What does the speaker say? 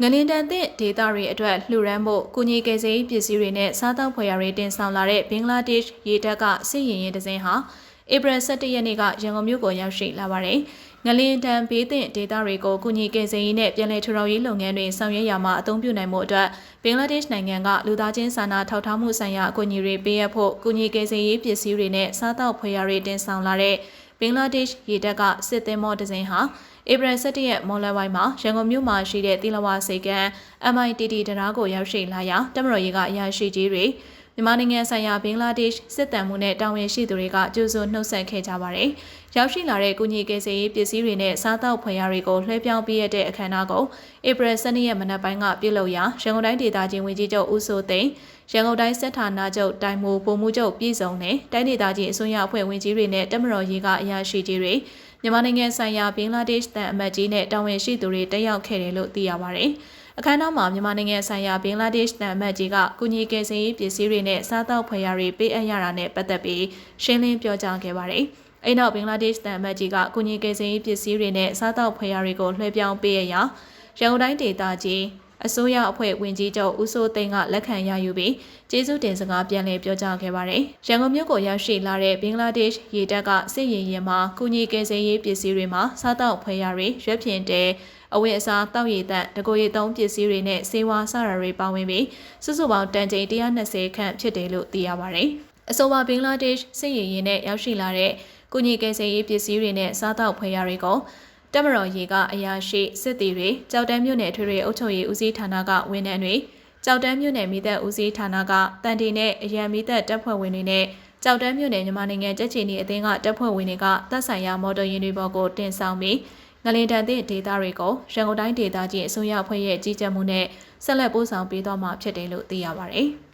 ငလင်တန်သင့်ဒေသတွေအတွက်လှူရမ်းဖို့ကုညီကယ်ဆယ်ရေးပစ္စည်းတွေနဲ့စားတောက်ဖွယ်ရာတွေတင်ဆောင်လာတဲ့ဘင်္ဂလားဒေ့ရှ်ရေတပ်ကစစ်ရင်ရင်တစင်းဟာဧပြီ17ရက်နေ့ကရန်ကုန်မြို့ကိုရောက်ရှိလာပါတယ်။ငလင်တန်ဘေးသင့်ဒေသတွေကိုကုညီကယ်ဆယ်ရေးနဲ့ပြည်내ထူထောင်ရေးလုပ်ငန်းတွေဆောင်ရွက်ရမှာအသုံးပြုနိုင်မှုအတွက်ဘင်္ဂလားဒေ့ရှ်နိုင်ငံကလူသားချင်းစာနာထောက်ထားမှုဆိုင်ရာအကူအညီတွေပေးအပ်ဖို့ကုညီကယ်ဆယ်ရေးပစ္စည်းတွေနဲ့စားတောက်ဖွယ်ရာတွေတင်ဆောင်လာတဲ့ ဘင်္ဂလားဒေ့ရှ်ရေတပ်ကစစ်သင်္ဘောတစ်စင်းဟာဧပြီ17ရက်မွန်လယ်ပိုင်းမှာရန်ကုန်မြို့မှာရှိတဲ့တိလဝစိတ်ကမ်း MITT တရားကိုရောက်ရှိလာရာတမတော်ရေးကအရာရှိကြီးတွေ မြန်မာနိုင်ငံဆိုင်ရာဘင်္ဂလားဒေ့ရှ်စစ်တမ်းမှုနဲ့တာဝန်ရှိသူတွေကကြိုးစိုးနှုတ်ဆက်ခဲ့ကြပါတယ်။ရောက်ရှိလာတဲ့ကုညီကယ်ဆယ်ရေးပစ္စည်းတွေနဲ့စားတောက်ဖွယ်ရာတွေကိုလွှဲပြောင်းပေးရတဲ့အခမ်းအနားကိုဧပြီ12ရက်မနက်ပိုင်းကပြုလုပ်ရာရန်ကုန်တိုင်းဒေသကြီးဝန်ကြီးချုပ်ဦးစိုးသိန်းရန်ကုန်တိုင်းစစ်ဌာနချုပ်တိုင်မိုးပုံမှုချုပ်ပြည်စုံနဲ့တိုင်းဒေသကြီးအစိုးရအဖွဲ့ဝင်ကြီးတွေနဲ့တမတော်ရေးကအရာရှိကြီးတွေမြန်မာနိုင်ငံဆိုင်ရာဘင်္ဂလားဒေ့ရှ်တန်အမတ်ကြီးနဲ့တာဝန်ရှိသူတွေတက်ရောက်ခဲ့တယ်လို့သိရပါတယ်။ အခမ်းအနားမှာမြန်မာနိုင်ငံဆိုင်ရာဘင်္ဂလားဒေ့ရှ်တန်အမတ်ကြီးကကုညီကယ်ဆယ်ရေးပစ္စည်းတွေနဲ့စားတောက်ဖွယ်ရာတွေပေးအပ်ရတာနဲ့ပတ်သက်ပြီးရှင်းလင်းပြောကြားခဲ့ပါတယ်။အဲ့နောက်ဘင်္ဂလားဒေ့ရှ်တန်အမတ်ကြီးကကုညီကယ်ဆယ်ရေးပစ္စည်းတွေနဲ့စားတောက်ဖွယ်ရာတွေကိုလွှဲပြောင်းပေးရရာရန်ကုန်တိုင်းဒေသကြီး အစိုးရအဖွဲ့ဝင်ကြီးချုပ်ဦးစိုးသိန်းကလက်ခံရယူပြီးကျေးဇူးတင်စကားပြန်လည်ပြောကြားခဲ့ပါတယ်။ရန်ကုန်မြို့ကိုရောက်ရှိလာတဲ့ဘင်္ဂလားဒေ့ရှ်ရေတပ်ကစစ်ရင်ရင်မှာကုညီကယ်ဆယ်ရေးပစ္စည်းတွေမှာစားတောက်ဖွယ်ရာတွေရွက်ဖြင်တဲအဝတ်အစားတောက်ရည်တကိုရည်သုံးပစ္စည်းတွေနဲ့ဆေးဝါးစတာတွေပါဝင်ပြီးစုစုပေါင်းတန်ချိန်120ခန့်ဖြစ်တယ်လို့သိရပါတယ်။အဆိုပါဘင်္ဂလားဒေ့ရှ်စစ်ရင်ရင်နဲ့ရောက်ရှိလာတဲ့ကုညီကယ်ဆယ်ရေးပစ္စည်းတွေနဲ့စားတောက်ဖွယ်ရာတွေကို တက်မတော်ရေကအရာရှိစစ်တီတွေကြောက်တန်းမြို့နယ်ထွေထွေအုပ်ချုပ်ရေးဦးစီးဌာနကဝန်ထမ်းတွေကြောက်တန်းမြို့နယ်မိသက်ဦးစီးဌာနကတန်တီနဲ့အရန်မိသက်တပ်ဖွဲ့ဝင်တွေနဲ့ကြောက်တန်းမြို့နယ်မြန်မာနိုင်ငံကြက်ချီနီအသင်းကတပ်ဖွဲ့ဝင်တွေကတပ်ဆိုင်ရာမော်တော်ယာဉ်တွေပေါ်ကိုတင်ဆောင်ပြီးငလင်တန်သည့်ဒေသတွေကိုရန်ကုန်တိုင်းဒေသကြီးအစိုးရအဖွဲ့ရဲ့ကြီးကြပ်မှုနဲ့ဆက်လက်ပို့ဆောင်ပေးသွားမှာဖြစ်တယ်လို့သိရပါတယ်။